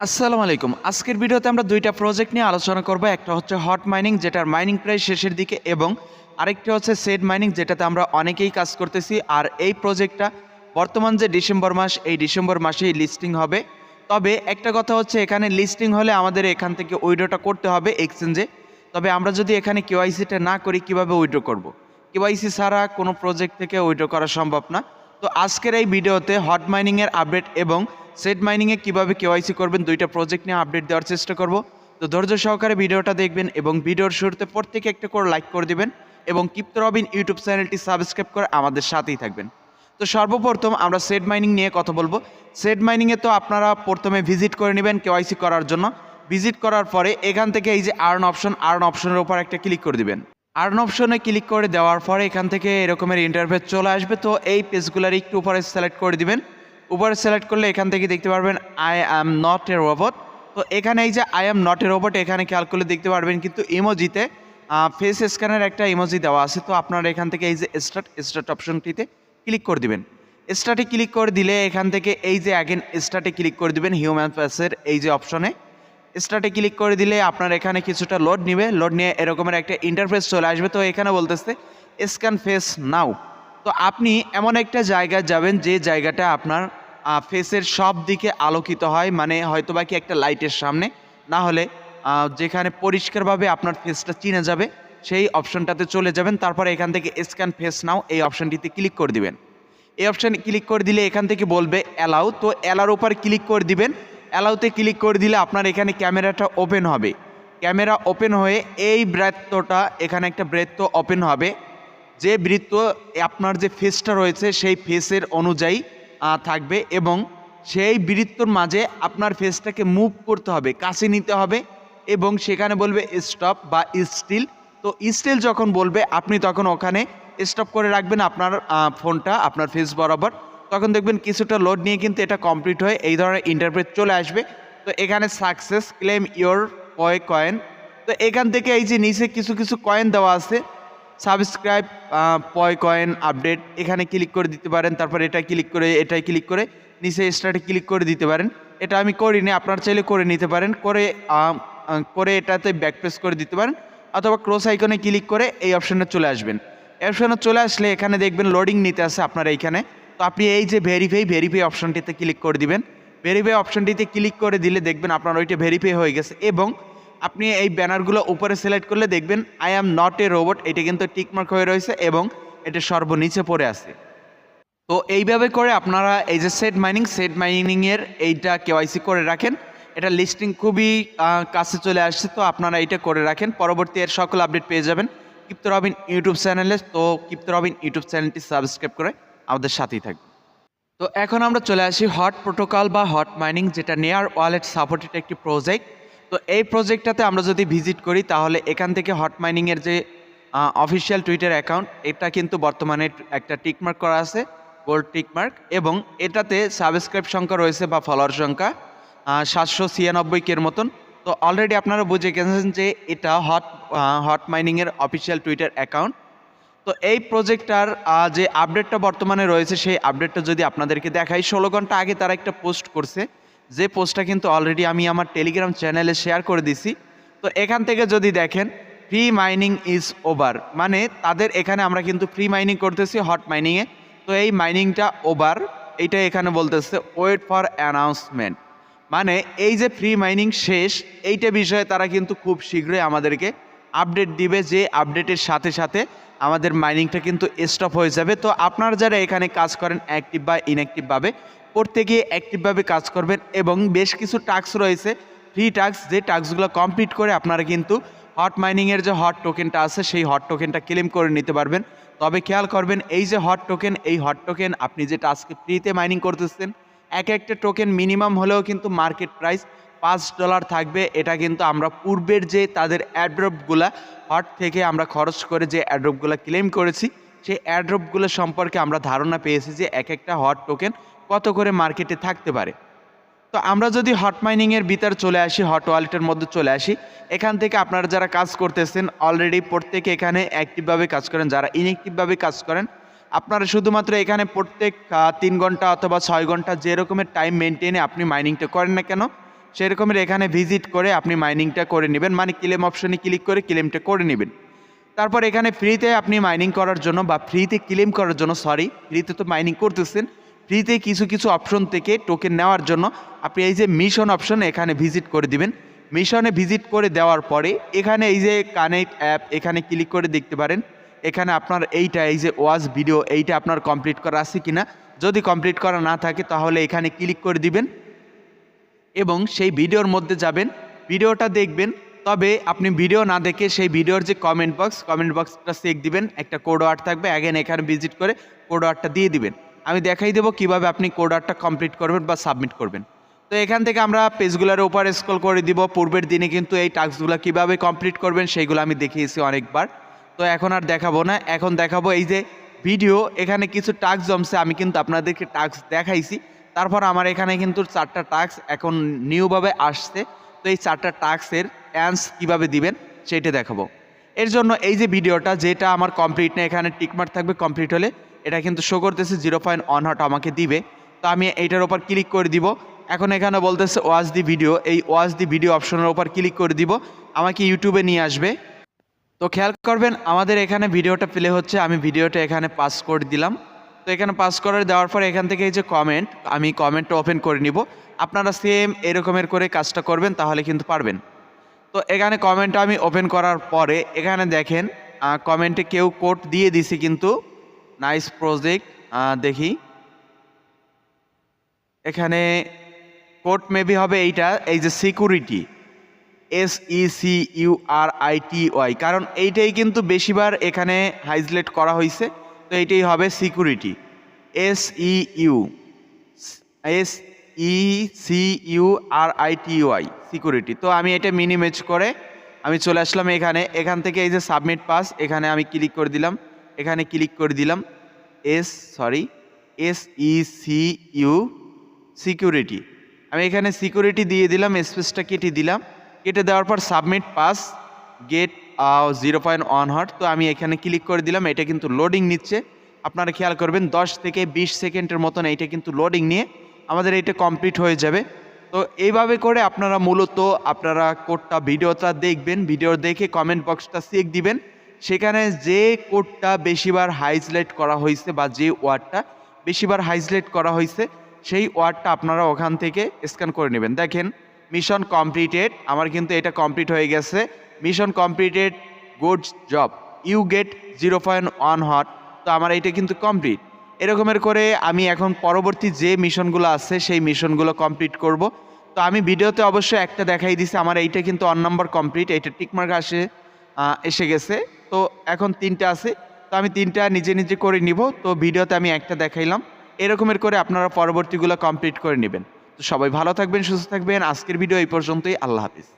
আসসালামু আলাইকুম। আজকের ভিডিওতে আমরা দুইটা প্রজেক্ট নিয়ে আলোচনা করব। একটা হচ্ছে হট মাইনিং যেটার মাইনিং প্রায় শেষের দিকে, এবং আরেকটি হচ্ছে সেড মাইনিং যেটাতে আমরা অনেকেই কাজ করতেছি। আর এই প্রজেক্টটা বর্তমান যে ডিসেম্বর মাস, এই ডিসেম্বর মাসেই লিস্টিং হবে। তবে একটা কথা হচ্ছে, এখানে লিস্টিং হলে আমাদের এখান থেকে উইড্রোটা করতে হবে এক্সচেঞ্জে তবে আমরা যদি এখানে কেওয়াইসিটা না করি, কীভাবে উইড্রো করব। কেওয়াইসি ছাড়া কোনো প্রজেক্ট থেকে উইড্রো করা সম্ভব না। তো আজকের এই ভিডিওতে হট মাইনিংয়ের আপডেট এবং সেট মাইনিংয়ে কীভাবে কেওয়াইসি করবেন দুইটা প্রজেক্ট নিয়ে আপডেট দেওয়ার চেষ্টা করব। তো ধৈর্য সহকারে ভিডিওটা দেখবেন এবং ভিডিওর শুরুতে প্রত্যেকে একটা করে লাইক করে দিবেন এবং কিপ্ত রবিন ইউটিউব চ্যানেলটি সাবস্ক্রাইব করে আমাদের সাথেই থাকবেন। তো সর্বপ্রথম আমরা সেট মাইনিং নিয়ে কথা বলব। সেট মাইনিংয়ে তো আপনারা প্রথমে ভিজিট করে নেবেন কেওয়াইসি করার জন্য। ভিজিট করার পরে এখান থেকে এই যে আর্ন অপশন আর্ন অপশনের উপর একটা ক্লিক করে দিবেন। আর্ন অপশনে ক্লিক করে দেওয়ার পরে এখান থেকে এরকমের ইন্টারফেস চলে আসবে। তো এই পেজগুলোর একটু উপরে সিলেক্ট করে দিবেন। উপরে সিলেক্ট করলে এখান থেকে দেখতে পারবেন I am not a robot তো এখানে এই যে I am not a robot এখানে খেয়াল করলে দেখতে পারবেন কিন্তু ইমোজিতে ফেস স্ক্যানের একটা ইমোজি দেওয়া আছে। তো আপনারা এখান থেকে এই যে স্টার্ট স্টার্ট অপশনটিতে ক্লিক করে দিবেন। স্টার্টে ক্লিক করে দিলে এখান থেকে এই যে অ্যাগেন স্টার্টে ক্লিক করে দিবেন। হিউম্যান ফেসের এই যে অপশনে স্টার্টে ক্লিক করে দিলে আপনার এখানে কিছুটা লোড নিবে। লোড নিয়ে এরকমের একটা ইন্টারফেস চলে আসবে। তো এখানে বলতেছে স্ক্যান ফেস নাও তো আপনি এমন একটা জায়গায় যাবেন যে জায়গাটা আপনার ফেসের সব দিকে আলোকিত হয়। মানে হয়তোবা কি একটা লাইটের সামনে। না হলে যেখানে পরিষ্কারভাবে আপনার ফেসটা চিনে যাবে, সেই অপশনটাতে চলে যাবেন। তারপরে এখান থেকে স্ক্যান ফেস নাও এই অপশনটিতে ক্লিক করে দিবেন। এই অপশানে ক্লিক করে দিলে এখান থেকে বলবে অ্যালাউ তো অ্যালার উপর ক্লিক করে দিবেন। অ্যালাউতে ক্লিক করে দিলে আপনার এখানে ক্যামেরাটা ওপেন হবে। ক্যামেরা ওপেন হয়ে এই বৃত্তটা, এখানে একটা বৃত্ত ওপেন হবে। যে বৃত্ত আপনার যে ফেসটা রয়েছে, সেই ফেসের অনুযায়ী থাকবে এবং সেই বৃত্তর মাঝে আপনার ফেসটাকে মুভ করতে হবে, কাছে নিতে হবে এবং সেখানে বলবে স্টপ বা স্টিল তো স্টিল যখন বলবে, আপনি তখন ওখানে স্টপ করে রাখবেন আপনার ফোনটা আপনার ফেস বরাবর। তখন দেখবেন কিছুটা লোড নিয়ে কিন্তু এটা কমপ্লিট হয়ে, এই ধরনের ইন্টারপ্রেট চলে আসবে। তো এখানে সাকসেস ক্লেম ইওর পয় কয়েন তো এখান থেকে এই যে নিচে কিছু কিছু কয়েন দেওয়া আছে সাবস্ক্রাইব পয় কয়েন আপডেট এখানে ক্লিক করে দিতে পারেন, তারপর এটা ক্লিক করে, এটাই ক্লিক করে, নিচে স্টার্টে ক্লিক করে দিতে পারেন। এটা আমি করিনি, আপনার চাইলে করে নিতে পারেন, করে করে এটাতে ব্যাক প্রেস করে দিতে পারেন, অথবা ক্রস আইকনে ক্লিক করে এই অপশনে চলে আসবেন। অপশনে চলে আসলে এখানে দেখবেন লোডিং নিতে আসে আপনার এইখানে তো আপনি এই যে ভেরিফাই ভেরিফাই অপশনটিতে ক্লিক করে দিবেন। ভেরিফাই অপশনটিতে ক্লিক করে দিলে দেখবেন আপনার ওইটা ভেরিফাই হয়ে গেছে এবং আপনি এই ব্যানারগুলো উপরে সিলেক্ট করলে দেখবেন I am not a robot এটা কিন্তু টিকমার্ক হয়ে রয়েছে এবং এটা সর্বনিচে পড়ে আছে। তো এইভাবে করে আপনারা এই যে সেট মাইনিং সেট মাইনিংয়ের এইটা কেওয়াইসি করে রাখেন। এটা লিস্টিং খুবই কাছে চলে আসছে, তো আপনারা এইটা করে রাখেন। পরবর্তী এর সকল আপডেট পেয়ে যাবেন। কিপ্ত রবিন ইউটিউব চ্যানেলে তো কিপ্ত রবিন ইউটিউব চ্যানেলটি সাবস্ক্রাইব করে আমাদের সাথেই থাকবে। তো এখন আমরা চলে আসি হট প্রোটোকল বা হট মাইনিং, যেটা নেয়ার ওয়ালেট সাপোর্টেড একটি প্রজেক্ট। তো এই প্রজেক্টটাতে আমরা যদি ভিজিট করি, তাহলে এখান থেকে হট মাইনিংয়ের যে অফিসিয়াল টুইটার অ্যাকাউন্ট, এটা কিন্তু বর্তমানে একটা টিকমার্ক করা আছে, গোল্ড টিকমার্ক, এবং এটাতে সাবস্ক্রাইব সংখ্যা রয়েছে বা ফলোয়ার সংখ্যা সাতশো ছিয়ানব্বই কের মতন। তো অলরেডি আপনারা বুঝে গেছেন যে এটা হট হট মাইনিংয়ের অফিসিয়াল টুইটার অ্যাকাউন্ট। তো এই প্রজেক্টটার যে আপডেটটা বর্তমানে রয়েছে, সেই আপডেটটা যদি আপনাদেরকে দেখাই, ষোলো ঘণ্টা আগে তারা একটা পোস্ট করছে। যে পোস্টটা কিন্তু অলরেডি আমি আমার টেলিগ্রাম চ্যানেলে শেয়ার করে দিছি। তো এখান থেকে যদি দেখেন ফ্রি মাইনিং ইজ ওভার মানে তাদের এখানে আমরা কিন্তু ফ্রি মাইনিং করতেছি হট মাইনিংয়ে তো এই মাইনিংটা ওভার এইটা এখানে বলতেছে ওয়েট ফর অ্যানাউন্সমেন্ট মানে এই যে ফ্রি মাইনিং শেষ, এইটা বিষয়ে তারা কিন্তু খুব শীঘ্রই আমাদেরকে আপডেট দিবে। যে আপডেটের সাথে সাথে আমাদের মাইনিংটা কিন্তু স্টপ হয়ে যাবে। তো আপনারা যারা এখানে কাজ করেন অ্যাক্টিভ বা ইনঅ্যাক্টিভভাবে প্রত্যেকে অ্যাক্টিভভাবে কাজ করবেন এবং বেশ কিছু টাস্ক রয়েছে ফ্রি টাস্ক যে টাস্কগুলো কমপ্লিট করে আপনারা কিন্তু হট মাইনিংয়ের যে হট টোকেনটা আছে, সেই হট টোকেনটা ক্লেম করে নিতে পারবেন। তবে খেয়াল করবেন, এই যে হট টোকেন এই হট টোকেন আপনি যে আজকে ফ্রিতে মাইনিং করতেছেন, এক একটা টোকেন মিনিমাম হলেও কিন্তু মার্কেট প্রাইস পাঁচ ডলার থাকবে, এটা কিন্তু আমরা পূর্বের যে তাদের অ্যাড্রপগুলা হট থেকে আমরা খরচ করে যে অ্যাড্রপগুলো ক্লেম করেছি, সেই অ্যাড্রপগুলো সম্পর্কে আমরা ধারণা পেয়েছি যে এক একটা হট টোকেন কত করে মার্কেটে থাকতে পারে। তো আমরা যদি হট মাইনিংয়ের ভিতর চলে আসি, হট ওয়ালেটের মধ্যে চলে আসি, এখান থেকে আপনারা যারা কাজ করতেছেন অলরেডি প্রত্যেকে এখানে অ্যাক্টিভভাবে কাজ করেন, যারা ইনঅ্যাক্টিভভাবে কাজ করেন, আপনারা শুধুমাত্র এখানে প্রত্যেক তিন ঘণ্টা অথবা ছয় ঘণ্টা যে রকমের টাইম মেনটেনে আপনি মাইনিংটা করেন না কেন সেরকমের এখানে ভিজিট করে আপনি মাইনিংটা করে নেবেন। মানে ক্লেম অপশনে ক্লিক করে ক্লেমটা করে নেবেন। তারপর এখানে ফ্রিতে আপনি মাইনিং করার জন্য বা ফ্রিতে ক্লেম করার জন্য সরি ফ্রিতে তো মাইনিং করতেছেন ফ্রিতে কিছু কিছু অপশন থেকে টোকেন নেওয়ার জন্য আপনি এই যে মিশন অপশন এখানে ভিজিট করে দিবেন। মিশনে ভিজিট করে দেওয়ার পরে এখানে এই যে কানেক্ট অ্যাপ এখানে ক্লিক করে দেখতে পারেন। এখানে আপনার এইটা, এই যে ওয়াজ ভিডিও এইটা আপনার কমপ্লিট করা আছে কিনা। যদি কমপ্লিট করা না থাকে তাহলে এখানে ক্লিক করে দিবেন। এবং সেই ভিডিওর মধ্যে যাবেন, ভিডিওটা দেখবেন, তবে আপনি ভিডিও না দেখে সেই ভিডিওর যে কমেন্ট বক্স কমেন্ট বক্সটা চেক দিবেন, একটা কোড ওয়ার্ড থাকবে অ্যাগেন এখানে ভিজিট করে কোড ওয়ার্ডটা দিয়ে দিবেন। আমি দেখাই দেবো কীভাবে আপনি কোড ওয়ার্ডটা কমপ্লিট করবেন বা সাবমিট করবেন। তো এখান থেকে আমরা পেজগুলোর উপর স্ক্রল করে দিব, পূর্বের দিনে কিন্তু এই টাস্কগুলো কীভাবে কমপ্লিট করবেন সেইগুলো আমি দেখিয়েছি অনেকবার। তো এখন আর দেখাবো না, এখন দেখাবো এই যে ভিডিও এখানে কিছু টাস্ক জমছে, আমি কিন্তু আপনাদেরকে টাস্ক দেখাইছি। তারপর আমার এখানে কিন্তু চারটা টাস্ক এখন নিউভাবে আসছে। তো এই চারটা টাস্কের অ্যান্স কীভাবে দিবেন সেইটা দেখাবো। এর জন্য এই যে ভিডিওটা, যেটা আমার কমপ্লিট না, এখানে টিকমার্ক থাকবে কমপ্লিট হলে, এটা কিন্তু শো করতেছে জিরো পয়েন্ট ওয়ান হট আমাকে দিবে। তো আমি এইটার ওপর ক্লিক করে দিব। এখন এখানে বলতেছে ওয়াচ দি ভিডিও এই ওয়াচ দি ভিডিও অপশনের ওপর ক্লিক করে দিব। আমাকে ইউটিউবে নিয়ে আসবে। তো খেয়াল করবেন, আমাদের এখানে ভিডিওটা প্লে হচ্ছে, আমি ভিডিওটা এখানে পাস করে দিলাম। তো এখানে পাস করে দেওয়ার পর এখান থেকে এই যে কমেন্ট আমি কমেন্টটা ওপেন করে নিব। আপনারা সেম এরকমের করে কাজটা করবেন, তাহলে কিন্তু পারবেন। তো এখানে কমেন্টটা আমি ওপেন করার পরে, এখানে দেখেন কমেন্টে কেউ কোড দিয়ে দিছে কিন্তু। নাইস প্রজেক্ট দেখি। এখানে কোড মেবি হবে এইটা, এই যে security S E C U R I T Y কারণ এইটাই কিন্তু বেশিবার এখানে হাইজলেট করা হয়েছে তো এইটাই হবে security. S E U S E C U R I T Y security. তো আমি এটা মিনিমেজ করে আমি চলে আসলাম এখানে। এখান থেকে এই যে সাবমিট পাস, এখানে আমি ক্লিক করে দিলাম। এখানে ক্লিক করে দিলাম। S, sorry S E C U security. আমি এখানে সিকিউরিটি দিয়ে দিলাম, স্পেসটা কেটে দিলাম। কেটে দেওয়ার পর submit pass, get zero point one hot তো আমি এখানে ক্লিক করে দিলাম, এটা কিন্তু লোডিং নিচ্ছে। আপনারা খেয়াল করবেন, দশ থেকে বিশ সেকেন্ডের মতন এইটা কিন্তু লোডিং নিয়ে আমাদের এটা কমপ্লিট হয়ে যাবে। তো এইভাবে করে আপনারা মূলত আপনারা কোডটা ভিডিওটা দেখবেন, ভিডিও দেখে কমেন্ট বক্সটা চেক দিবেন। সেখানে যে কোডটা বেশিবার হাইজলাইট করা হয়েছে বা যে ওয়ার্ডটা বেশিবার হাইজলাইট করা হয়েছে, সেই ওয়ার্ডটা আপনারা ওখান থেকে স্ক্যান করে নেবেন। দেখেন মিশন কমপ্লিটেড আমার কিন্তু এটা কমপ্লিট হয়ে গেছে। Mission completed good job you get zero point one hot তো আমার এইটা কিন্তু কমপ্লিট এরকমের করে আমি এখন পরবর্তী যে মিশনগুলো আছে, সেই মিশনগুলো কমপ্লিট করব। তো আমি ভিডিওতে অবশ্যই একটা দেখাই দিছি, আমার এইটা কিন্তু অন নাম্বার কমপ্লিট এইটা টিকমার্ক আসে এসে গেছে। তো এখন তিনটা আছে, তো আমি তিনটা নিজে নিজে করে নিব। তো ভিডিওতে আমি একটা দেখাইলাম। এরকমের করে আপনারা পরবর্তীগুলো কমপ্লিট করে নেবেন। তো সবাই ভালো থাকবেন, সুস্থ থাকবেন। আজকের ভিডিও এই পর্যন্তই। আল্লাহ হাফিজ।